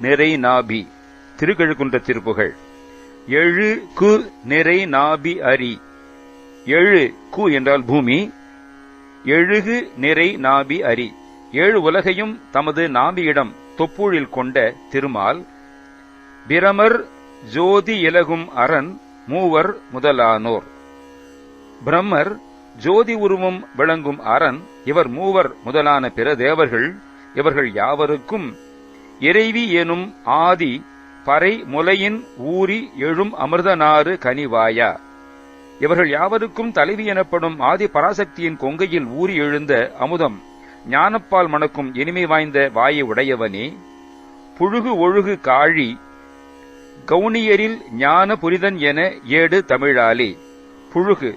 நிறை நாபி திருக்கழுக்குன்ற திருப்புகள். எழு கு நிறை நாபி அரி. எழு கு என்றால் பூமி எழுகு நிறை நாபி அரி. ஏழு உலகையும் தமது நாபியிடம் தொப்பூழில் கொண்ட திருமால் பிரமர் ஜோதி இலகும் அரண் மூவர் முதலானோர். பிரம்மர் ஜோதி உருவம் விளங்கும் அரண் இவர் மூவர் முதலான பிற தேவர்கள் இவர்கள் யாவருக்கும் இறைவி எனும் ஆதி பறை முலையின் ஊறி எழும் அமிர்தநாறு கனிவாயா. இவர்கள் யாவருக்கும் தலைவி எனப்படும் ஆதி பராசக்தியின் கொங்கையில் ஊறி எழுந்த அமுதம் ஞானப்பால் மணக்கும் இனிமை வாய்ந்த வாயை உடையவனே. புழுகு ஒழுகு காழி கவுனியரில் ஞான புரிதன் என ஏடு தமிழாலே. புழுகு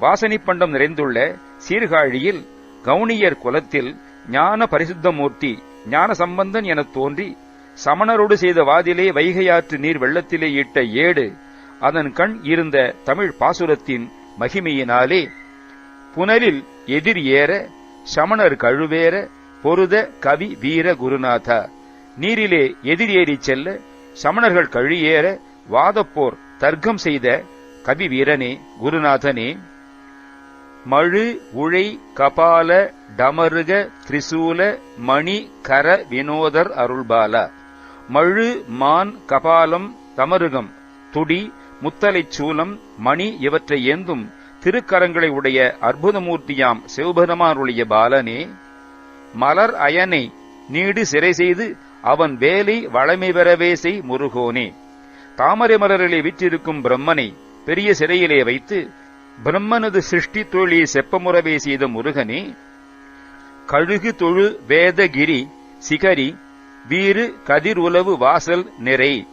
வாசனைப் பண்டம் நிறைந்துள்ள சீர்காழியில் கவுனியர் குலத்தில் ஞான பரிசுத்தமூர்த்தி ஞான சம்பந்தன் எனத் தோன்றி சமணரோடு செய்த வாதிலே வைகையாற்று நீர் வெள்ளத்திலே இட்ட ஏடு அதன் கண் இருந்த தமிழ் பாசுரத்தின் மகிமையினாலே புனலில் எதிர் ஏற சமணர் கழுவேற பொருத கவி வீர குருநாதா. நீரிலே எதிர் ஏறிச் செல்ல சமணர்கள் கழியேற வாதப்போர் தர்க்கம் செய்த கவி வீரனே குருநாதனே. மழு உழை கபால டமருக திரிசூல மணி கர வினோதர் அருள்பாலா. மழு மான் கபாலம் தமருகம் துடி முத்தலைச் சூலம் மணி இவற்றை ஏந்தும் திருக்கரங்களை உடைய அற்புதமூர்த்தியாம் சிவபெருமானுடைய பாலனே. மலர் அயனை நீடு சிறை செய்து அவன் வேலை வளமை பெறவே செய் முருகோனே. தாமரை மலரிலே விற்றிருக்கும் பிரம்மனை பெரிய சிறையிலே வைத்து பிரம்மனது சிருஷ்டி தொழிலை செப்பமுறவே செய்த முருகனே. கழுகு தொழு வேதகிரி சிகரி வீறு கதிர் உலவு வாசல் நிறை.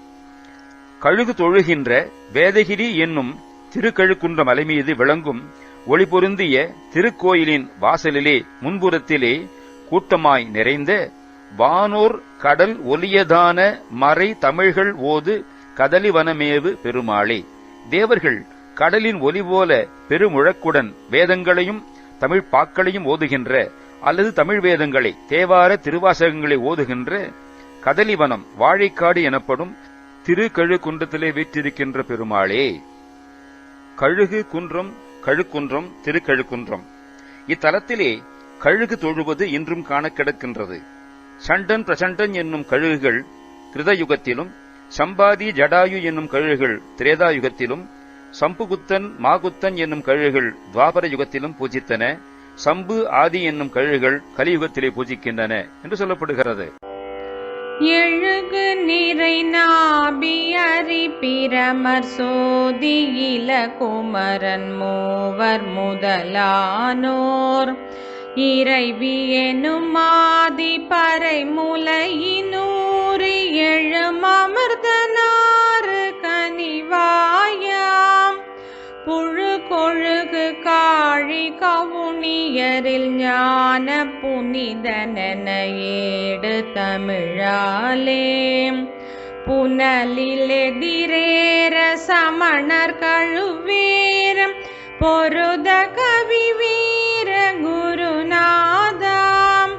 கழுகு தொழுகின்ற வேதகிரி என்னும் திருக்கழுக்குன்ற மலை மீது விளங்கும் ஒளி பொருந்திய திருக்கோயிலின் வாசலிலே முன்புறத்திலே கூட்டமாய் நிறைந்த வானோர் கடல் ஒலியதான மறை தமிழ்கள் ஓது கதலிவனமேவு பெருமாளே. தேவர்கள் கடலின் ஒலி போல பெருமுழக்குடன் வேதங்களையும் தமிழ் பாக்களையும் ஓதுகின்ற அல்லது தமிழ் வேதங்களை தேவார திருவாசகங்களை ஓதுகின்ற கதலிவனம் வாழைக்காடு எனப்படும் திரு குன்றத்திலே வீற்றிருக்கின்ற பெருமாளே கழுகு குன்றம் கழுக்குன்றம் திருக்கழுக்குன்றம் இத்தலத்திலே கழுகு தொழுவது இன்றும் காண கிடக்கின்றது. சண்டன் பிரசண்டன் என்னும் கழுகுகள் கிருதயுகத்திலும் சம்பாதி ஜடாயு என்னும் கழுகுகள் திரேதாயுகத்திலும் சம்புகுத்தன் மாகுத்தன் என்னும் கழுகுகள் துவாபர யுகத்திலும் பூஜித்தன சம்பு ஆதி என்னும் கழுகுகள் கலியுகத்திலே பூஜிக்கின்றன என்று சொல்லப்படுகிறது. எழுகு நிறை நாபி அறி பிரமர் சோதியில குமரன் மூவர் முதலானோர். இறைவி எனும் ஆதி பறை முலையினூறு எழும் அமிர்தனாறு கனிவாயாம். புழு கொழுகு காழி கவுனியரில் ஞான புனிதனென ஏடு தமிழாலே. புனலிலெதிரேற சமணர் கழுவேரம் பொருத கவி வீர குருநாதாம்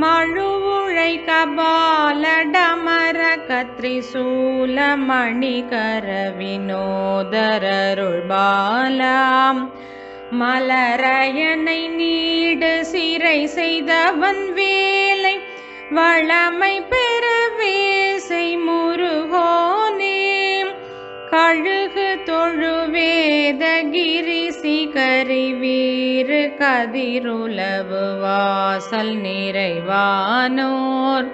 மழுவுழை கபாலடமர கத்ரிசூல மணிகர வினோதரருள் பாலாம் மலரயனை நீடு சிறை செய்தவன் வேலை வளமை பெறவேசை முருகோனே. கழுகு தொழுவேதகிரி சிகரி வீறு கதிருளவு வாசல் நிறைவானோர்.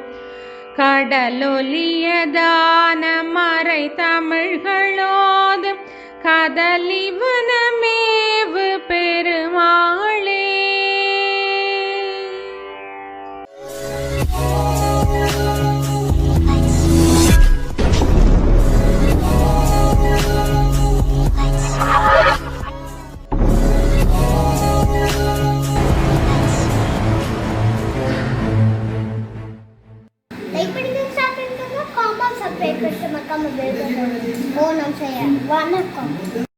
கடலொலியதான மறை தமிழ்களோது கதலிவனமேவு 嗯。